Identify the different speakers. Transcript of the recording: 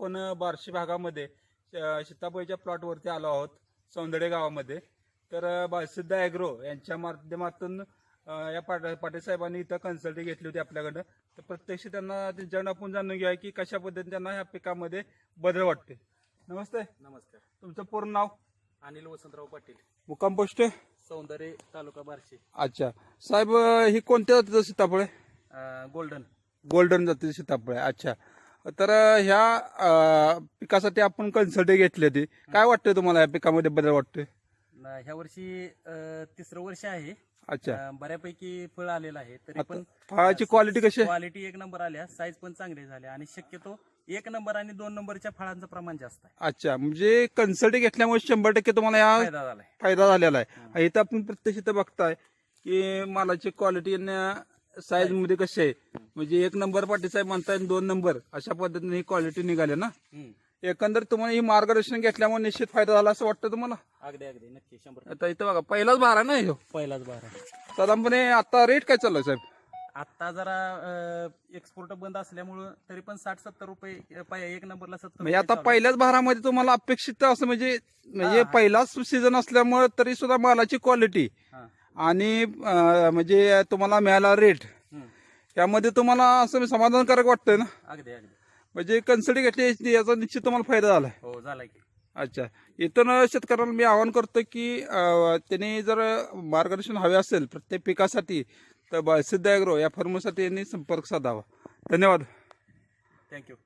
Speaker 1: आपण बार्शी भागामध्ये अ, सीताफळच्या प्लॉटवरती आलो आहोत सौंदर्य गावामध्ये. तर सिद्ध ॲग्रो यांच्या माध्यमातून या पाट पाटील साहेबांनी इथं कन्सल्टी घेतली होती आपल्याकडं तर प्रत्यक्ष त्यांना त्यांच्याकडून आपण जाणून घ्या की कशा पद्धतीने त्यांना ह्या पिकामध्ये बदल वाटते नमस्ते.
Speaker 2: नमस्कार.
Speaker 1: तुमचं पूर्ण नाव?
Speaker 2: अनिल वसंतराव पाटील.
Speaker 1: मुक्काम पोस्ट
Speaker 2: सौंदर्य तालुका बार्शी.
Speaker 1: अच्छा. साहेब ही कोणत्या जातीचं सीताफळ आहे?
Speaker 2: गोल्डन.
Speaker 1: गोल्डन जातीचे सीताफळ आहे. अच्छा. तर ह्या पिकासाठी आपण कन्सल्टी घेतली होती. काय वाटतंय तुम्हाला या पिकामध्ये बदल वाटतोय?
Speaker 2: ह्या वर्षी तिसरं वर्ष आहे.
Speaker 1: अच्छा.
Speaker 2: बऱ्यापैकी फळ आलेलं आहे. तरी पण
Speaker 1: फळाची क्वालिटी कशी आहे?
Speaker 2: क्वालिटी एक नंबर आल्या साईज पण चांगली झाल्या आणि शक्यतो एक नंबर आणि दोन नंबरच्या फळांचं प्रमाण जास्त आहे.
Speaker 1: अच्छा. म्हणजे कन्सल्टी घेतल्यामुळे शंभर टक्के तुम्हाला या
Speaker 2: फायदा
Speaker 1: झालेला आहे. इथं आपण प्रत्यक्ष इथं बघताय की मालाची क्वालिटी साईजमध्ये कशी आहे? म्हणजे एक नंबर पाटी साहेब म्हणताय आणि दोन नंबर अशा पद्धतीने ही क्वालिटी निघाली ना
Speaker 2: हम्म.
Speaker 1: एकंदर तुम्हाला ही मार्गदर्शन घेतल्यामुळे निश्चित फायदा झाला असं वाटतं तुम्हाला
Speaker 2: अगदी अगदी नक्की शंभर
Speaker 1: आता इथं बघा पहिलाच भार आहे ना ह्यो
Speaker 2: पहिलाच बारा
Speaker 1: साधारणपणे आता रेट काय चाललाय साहेब
Speaker 2: आता जरा एक्सपोर्ट बंद असल्यामुळं तरी पण साठ सत्तर रुपये अं, एक नंबरला सत्तर
Speaker 1: म्हणजे
Speaker 2: रुपये
Speaker 1: आता
Speaker 2: चालू आहे.
Speaker 1: पहिल्याच भारामध्ये तुम्हाला अपेक्षित असं म्हणजे म्हणजे
Speaker 2: हा.
Speaker 1: पहिलाच सीझन असल्यामुळे तरी सुद्धा मालाची क्वालिटी
Speaker 2: हा.
Speaker 1: आणि अं, म्हणजे तुम्हाला मिळाला रेट. यामध्ये तुम्हाला असं समाधानकारक वाटतंय ना?
Speaker 2: अगदी अगदी.
Speaker 1: म्हणजे कन्सल्टी घेतली याचा निश्चित तुम्हाला फायदा झालाय.
Speaker 2: हो झालाय की.
Speaker 1: अच्छा. इथून शेतकऱ्यांना मी आवाहन करतो की त्यांनी जर मार्गदर्शन हवे असेल प्रत्येक पिकासाठी तर ब- सिद्ध ॲग्रो या फर्मसाठी यांनी संपर्क साधावा. धन्यवाद.
Speaker 2: थँक्यू